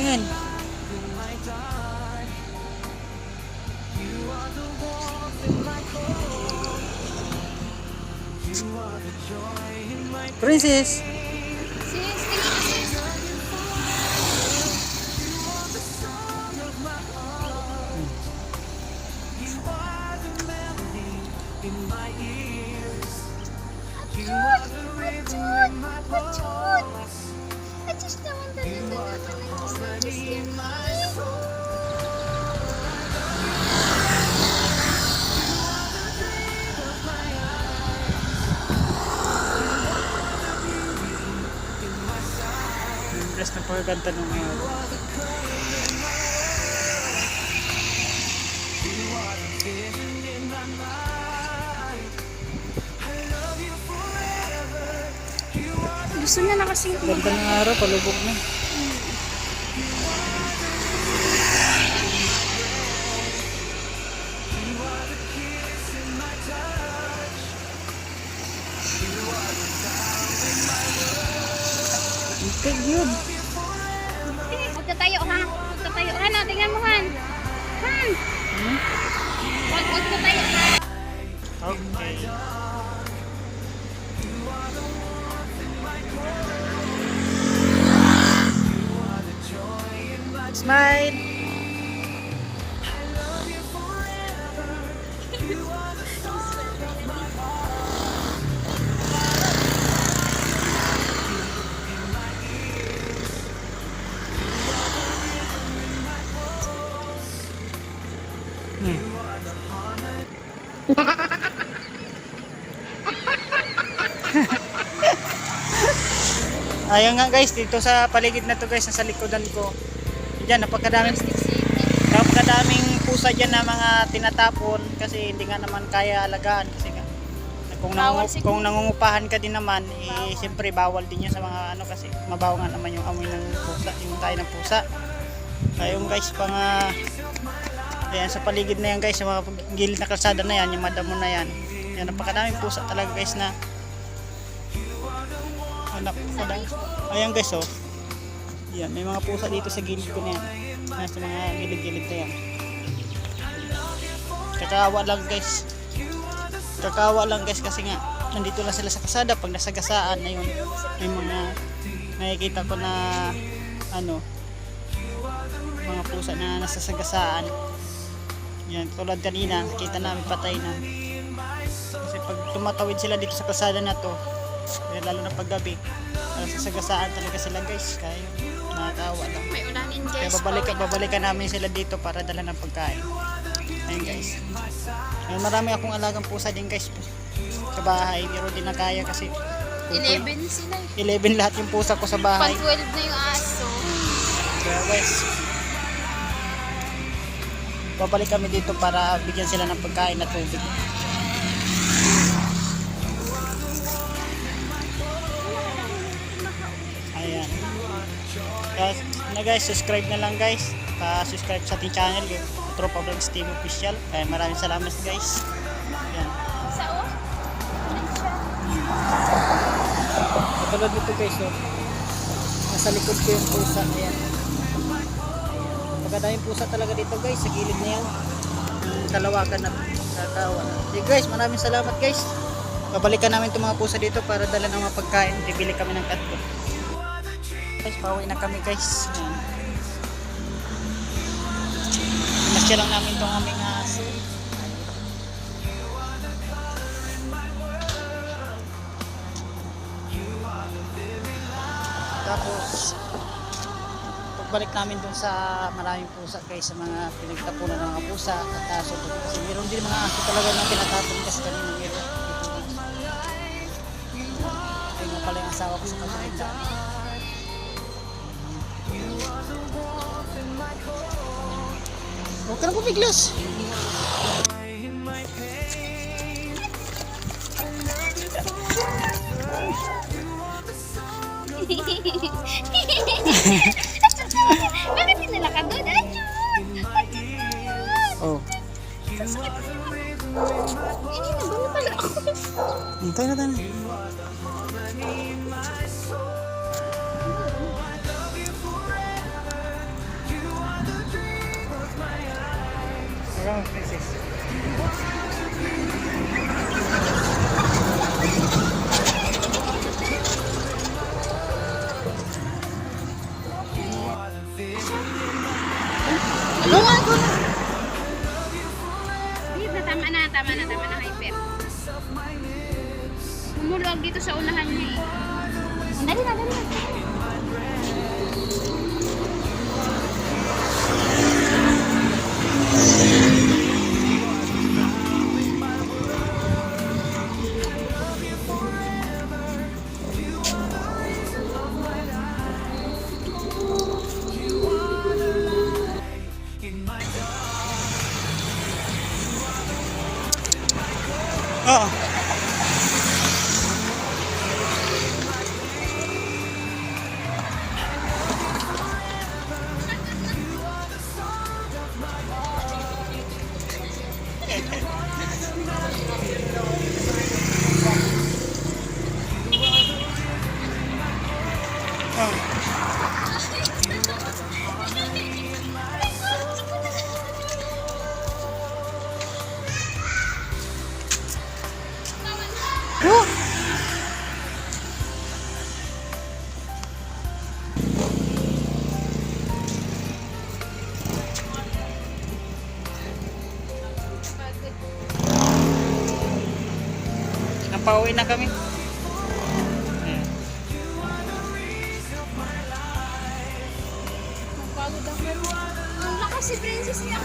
tingin. Princess! Best na pagkanta nung ngayon. Gusto niya na kasi Ganda ng araw, palubog na. Okay, good. Magtatayo ha. Magtatayo. Han, oh, tingnan mo Han. Han. Hmm? Wag, wag tatayo ha. Okay. Smile! Hmm. Ayun nga guys, dito sa paligid na to guys, sa likodan ko. Diyan, napakadaming napakadaming pusa dyan na mga tinatapon kasi hindi nga naman kaya alagaan kasi nga kung, nangu- kung nangungupahan ka din naman, eh, siyempre bawal din yun sa mga ano kasi mabaho nga naman yung amoy ng pusa, yung tayo ng pusa. Ayun guys, mga Ayan, sa paligid na yan guys, sa mga gilid na kalsada na yan, yung madamo na yan. Yan, napakadaming pusa talaga guys na anak ko lang. Ayan guys oh. Yan, may mga pusa dito sa gilid ko na yan. Nasa mga gilid-gilid na yan. Kakawa lang guys. Kakawa lang guys kasi nga nandito lang sila sa kasada pag nasagasaan na yun. May mga nakikita ko na ano mga pusa na nasasagasaan. Yan, tulad kanina, nakita namin patay na. Kasi pag tumatawid sila dito sa kalsada na to, eh, lalo na pag gabi, uh, sasagasaan talaga sila guys. Kaya nakakawa lang. May ulanin Kaya guys. babalik, Pauwi na. babalikan namin sila dito para dala ng pagkain. Ayun guys. Ayun, marami akong alagang pusa din guys. Sa bahay, pero di na kaya kasi 11 sila. 11 lahat yung pusa ko sa Pag bahay. 12 na yung aso. Kaya guys, babalik kami dito para bigyan sila ng pagkain at tubig. Ayan. Kaya, na guys, subscribe na lang guys. Pa-subscribe sa ating channel, yung Tropa Vlogs TV Official. Kaya maraming salamat guys. Ayan. Katulad nito guys, oh. Nasa likod ko yung pusa. Ayan. Pagkadaming pusa talaga dito guys, sa gilid na yan. Yung kalawakan na kakawa. Okay guys, maraming salamat guys. Babalikan namin itong mga pusa dito para dala ng mga pagkain. Bibili kami ng katlo. Guys, pauwi na kami guys. Pinasya lang namin itong aming aso. Tapos, pagbalik namin dun sa maraming pusa guys, sa mga pinagtapunan ng mga pusa at aso dun. Kasi meron din mga aso talaga na tinatapon kasi kanina meron. Ito nga pala yung asawa ko sa kapalitan. Huwag ka na pumiglas. Bakit Hintay na tayo. Hanggang princess. Go na, go na. Dito sa unahan niya eh. Na, dali na. Napauwi na kami. Ayan. Ang lakas si Princess niya.